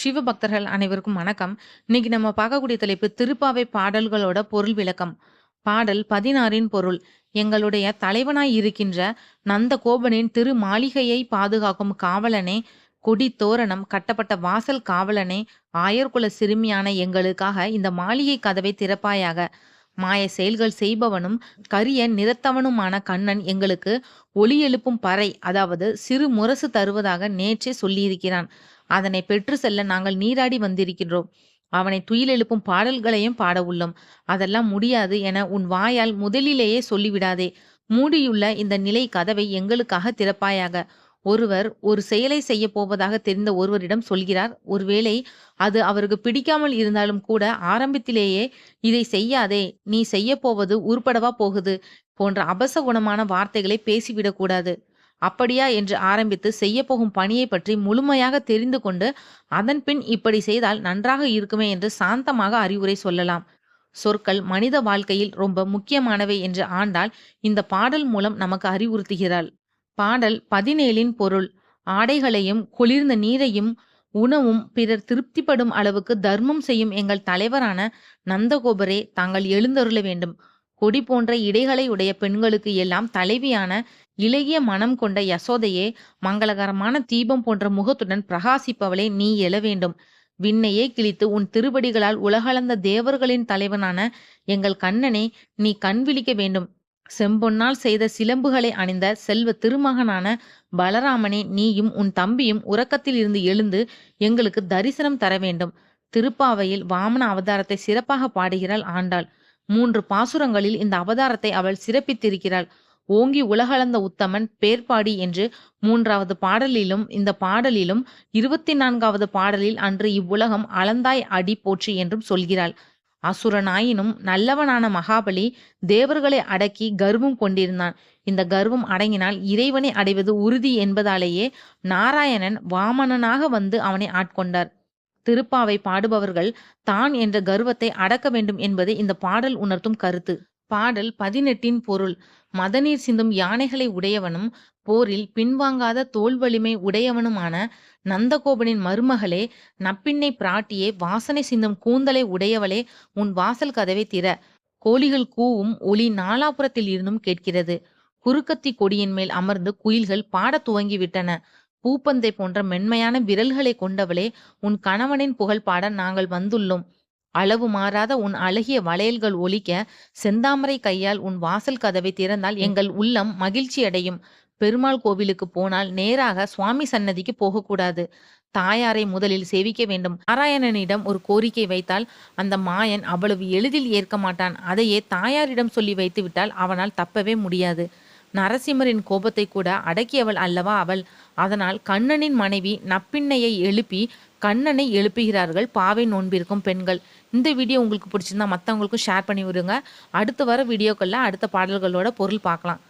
சிவபக்தர்கள் அனைவருக்கும் வணக்கம். இன்னைக்கு நம்ம பார்க்கக்கூடிய தலைப்பு திருப்பாவை பாடல்களோட பொருள் விளக்கம். பாடல் பதினாறின் பொருள். எங்களுடைய தலைவனாய் இருக்கின்ற நந்த கோபனின் திரு மாளிகையை பாதுகாக்கும் காவலனே கொடி தோரணம் கட்டப்பட்ட வாசல் காவலனே ஆயர்குல சிறுமியான எங்களுக்காக இந்த மாளிகை கதவை திறப்பாயாக. மாய செயல்கள் செய்பவனும் கரிய நிறத்தவனுமான கண்ணன் எங்களுக்கு ஒளி எழுப்பும் பறை அதாவது சிறு முரசு தருவதாக நேற்றே சொல்லியிருக்கிறான். அதனை பெற்று செல்ல நாங்கள் நீராடி வந்திருக்கின்றோம். அவனை துயில் எழுப்பும் பாடல்களையும் பாட உள்ளோம். அதெல்லாம் முடியாது என உன் வாயால் முதலிலேயே சொல்லிவிடாதே. மூடியுள்ள இந்த நிலை கதவை எங்களுக்காக திறப்பாயாக. ஒருவர் ஒரு செயலை செய்ய போவதாக தெரிந்த ஒருவரிடம் சொல்கிறார். ஒருவேளை அது அவருக்கு பிடிக்காமல் இருந்தாலும் கூட ஆரம்பத்திலேயே இதை செய்யாதே நீ செய்ய போவது உருப்படவா போகுது போன்ற அபச குணமான வார்த்தைகளை பேசிவிடக்கூடாது அப்படியா என்று ஆரம்பித்து செய்யப்போகும் பணியை பற்றி முழுமையாக தெரிந்து கொண்டு அதன் பின் இப்படி செய்தால் நன்றாக இருக்குமே என்று சாந்தமாக அறிவுரை சொல்லலாம். சொற்கள் மனித வாழ்க்கையில் ரொம்ப முக்கியமானவை என்று ஆண்டால் இந்த பாடல் மூலம் நமக்கு அறிவுறுத்துகிறாள். பாடல் பதினேழின் பொருள். ஆடைகளையும் குளிர்ந்த நீரையும் உணவும் பிறர் திருப்திப்படும் அளவுக்கு தர்மம் செய்யும் எங்கள் தலைவரான நந்தகோபரே தாங்கள் எழுந்தருள வேண்டும். கொடி போன்ற இடைகளை உடைய பெண்களுக்கு எல்லாம் தலைவியான இளகிய மனம் கொண்ட யசோதையே மங்களகரமான தீபம் போன்ற முகத்துடன் பிரகாசிப்பவளே நீ எழ வேண்டும். விண்ணையே கிழித்து உன் திருவடிகளால் உலகளந்த தேவர்களின் தலைவனான எங்கள் கண்ணனை நீ கண் விழிக்க வேண்டும். செம்பொன்னால் செய்த சிலம்புகளை அணிந்த செல்வ திருமகனான பலராமனே நீயும் உன் தம்பியும் உறக்கத்தில் இருந்து எழுந்து எங்களுக்கு தரிசனம் தர வேண்டும். திருப்பாவையில் வாமன அவதாரத்தை சிறப்பாக பாடுகிறாள் ஆண்டாள். மூன்று பாசுரங்களில் இந்த அவதாரத்தை அவள் சிறப்பித்திருக்கிறாள். ஓங்கி உலகளந்த உத்தமன் பேர்பாடி என்று மூன்றாவது பாடலிலும் இந்த பாடலிலும் இருபத்தி நான்காவது பாடலில் அன்று இவ்வுலகம் அளந்தாய் அடி போற்றி என்றும் சொல்கிறாள். அசுரனாயினும் நல்லவனான மகாபலி தேவர்களை அடக்கி கர்வம் கொண்டிருந்தான். இந்த கர்வம் அடங்கினால் இறைவனை அடைவது உறுதி என்பதாலேயே நாராயணன் வாமனனாக வந்து அவனை ஆட்கொண்டார். திருப்பாவை பாடுபவர்கள் தான் என்ற கர்வத்தை அடக்க வேண்டும் என்பதே இந்த பாடல் உணர்த்தும் கருத்து. பாடல் பதினெட்டின் பொருள். மதநீர் சிந்தும் யானைகளை உடையவனும் போரில் பின்வாங்காத தோல் வலிமை உடையவனுமான நந்தகோபனின் மருமகளே நப்பின்னை பிராட்டியே வாசனை சிந்தும் கூந்தலை உடையவளே உன் வாசல் கதவை திற. கோழிகள் கூவும் ஒளி நாலாபுரத்தில் இருந்தும் கேட்கிறது. குறுக்கத்தி கொடியின் மேல் அமர்ந்து குயில்கள் பாடத் துவங்கிவிட்டன. பூப்பந்தை போன்ற மென்மையான விரல்களை கொண்டவளே உன் கணவனின் புகழ் பாட நாங்கள் வந்துள்ளோம். அளவு மாறாத உன் அழகிய வளையல்கள் ஒலிக்க செந்தாமரை கையால் உன் வாசல் கதவை திறந்தால் எங்கள் உள்ளம் மகிழ்ச்சி அடையும். பெருமாள் கோவிலுக்கு போனால் நேராக சுவாமி சன்னதிக்கு போகக்கூடாது. தாயாரை முதலில் சேவிக்க வேண்டும். நாராயணனிடம் ஒரு கோரிக்கை வைத்தால் அந்த மாயன் அவ்வளவு எளிதில் ஏற்க மாட்டான். அதையே தாயாரிடம் சொல்லி வைத்து விட்டால் அவனால் தப்பவே முடியாது. நரசிம்மரின் கோபத்தை கூட அடக்கியவள் அல்லவா அவள்? அதனால் கண்ணனின் மனைவி நப்பிண்ணையை எழுப்பி கண்ணனை எழுப்புகிறார்கள் பாவை நோன்பிருக்கும் பெண்கள். இந்த வீடியோ உங்களுக்கு பிடிச்சிருந்தா மற்றவங்களுக்கும் ஷேர் பண்ணி விடுங்க. அடுத்து வர வீடியோக்களில் அடுத்த பாடல்களோட பொருள் பார்க்கலாம்.